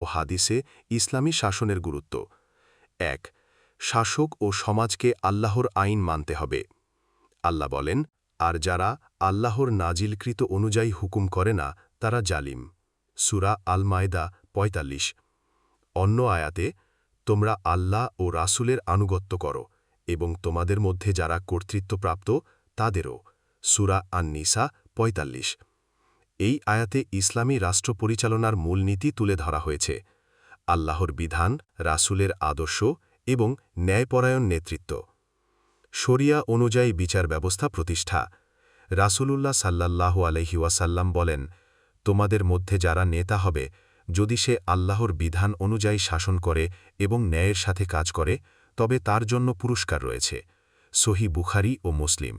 ও হাদিসে ইসলামী শাসনের গুরুত্ব। এক, শাসক ও সমাজকে আল্লাহর আইন মানতে হবে। আল্লাহ বলেন, আর যারা আল্লাহর নাজিলকৃত অনুযায়ী হুকুম করে না, তারা জালিম। সুরা আল মায়দা পঁয়তাল্লিশ। অন্য আয়াতে, তোমরা আল্লাহ ও রাসুলের আনুগত্য করো এবং তোমাদের মধ্যে যারা কর্তৃত্বপ্রাপ্ত, তাদেরও। সুরা আননিসা, পঁয়তাল্লিশ। এই আয়াতে ইসলামী রাষ্ট্র পরিচালনার মূলনীতি তুলে ধরা হয়েছে। আল্লাহর বিধান, রাসুলের আদর্শ এবং ন্যায়পরায়ণ নেতৃত্ব। শরিয়া অনুযায়ী বিচার ব্যবস্থা প্রতিষ্ঠা। রাসূলুল্লাহ সাল্লাল্লাহু আলহি ওয়াসাল্লাম বলেন, তোমাদের মধ্যে যারা নেতা হবে, যদি সে আল্লাহর বিধান অনুযায়ী শাসন করে এবং ন্যায়ের সাথে কাজ করে, তবে তার জন্য পুরস্কার রয়েছে। সহি বুখারি ও মুসলিম।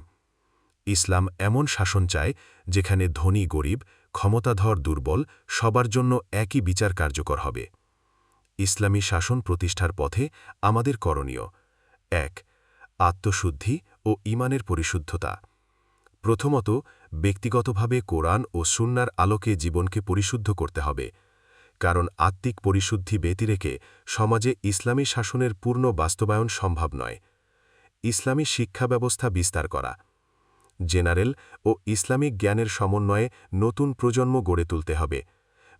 ইসলাম এমন শাসন চায় যেখানে ধনী গরিব, ক্ষমতাধর দুর্বল, সবার জন্য একই বিচার কার্যকর হবে। ইসলামী শাসন প্রতিষ্ঠার পথে আমাদের করণীয়। এক, আত্মশুদ্ধি ও ইমানের পরিশুদ্ধতা। প্রথমত, ব্যক্তিগতভাবে কোরআন ও সুন্নার আলোকে জীবনকে পরিশুদ্ধ করতে হবে। কারণ আত্মিক পরিশুদ্ধি ব্যতিরেকে সমাজে ইসলামী শাসনের পূর্ণ বাস্তবায়ন সম্ভব নয়। ইসলামী শিক্ষা ব্যবস্থা বিস্তার করা। জেনারেল ও ইসলামিক জ্ঞানের সমন্বয়ে নতুন প্রজন্ম গড়ে তুলতে হবে।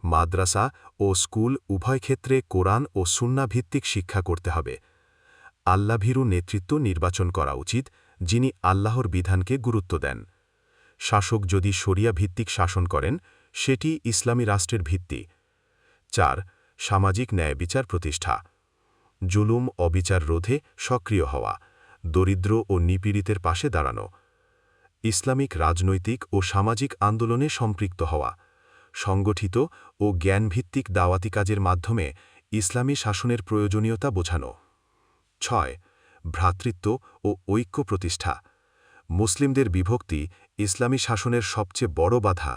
মাদ্রাসা ও স্কুল উভয় ক্ষেত্রে কোরআন ও সুন্নাভিত্তিক শিক্ষা করতে হবে। আল্লাভীরু নেতৃত্ব নির্বাচন করা উচিত, যিনি আল্লাহর বিধানকে গুরুত্ব দেন। শাসক যদি শরিয়া ভিত্তিক শাসন করেন, সেটি ইসলামী রাষ্ট্রের ভিত্তি। চার, সামাজিক ন্যায় বিচার প্রতিষ্ঠা। জুলুম, অবিচার রোধে সক্রিয় হওয়া। দরিদ্র ও নিপীড়িতের পাশে দাঁড়ানো। ইসলামিক রাজনৈতিক ও সামাজিক আন্দোলনে সম্পৃক্ত হওয়া, সংগঠিত ও জ্ঞানভিত্তিক দাওয়াতি কাজের মাধ্যমে ইসলামী শাসনের প্রয়োজনীয়তা বোঝানো। ছয়, ভ্রাতৃত্ব ও ঐক্য প্রতিষ্ঠা। মুসলিমদের বিভক্তি ইসলামী শাসনের সবচেয়ে বড় বাধা।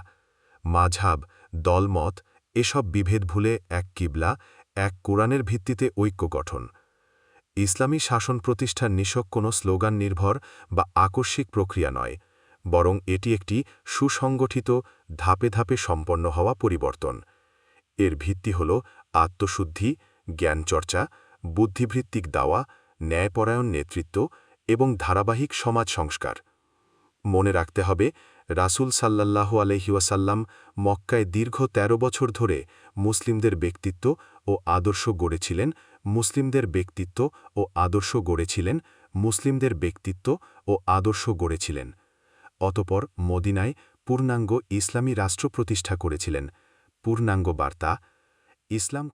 মাঝাব দলমত, এসব বিভেদ ভুলে এক কিবলা, এক কোরআনের ভিত্তিতে ঐক্য গঠন। ইসলামী শাসন প্রতিষ্ঠার নিশক কোনো স্লোগান নির্ভর বা আকস্মিক প্রক্রিয়া নয়। বরং এটি একটি সুসংগঠিত, ধাপে ধাপে সম্পন্ন হওয়া পরিবর্তন। এর ভিত্তি হল আত্মশুদ্ধি, জ্ঞানচর্চা বুদ্ধিভিত্তিক দাওয়া, ন্যায়পরায়ণ নেতৃত্ব এবং ধারাবাহিক সমাজ সংস্কার। মনে রাখতে হবে, রাসুল সাল্লাল্লাহু আলহিউসাল্লাম মক্কায় দীর্ঘ ১৩ বছর ধরে মুসলিমদের ব্যক্তিত্ব ও আদর্শ গড়েছিলেন, মুসলিমদের ব্যক্তিত্ব ও আদর্শ গড়েছিলেন, মুসলিমদের ব্যক্তিত্ব ও আদর্শ গড়েছিলেন। অতপর মদিনায় পূর্ণাঙ্গ ইসলামী রাষ্ট্র প্রতিষ্ঠা করেছিলেন। পূর্ণাঙ্গ বার্তা ইসলাম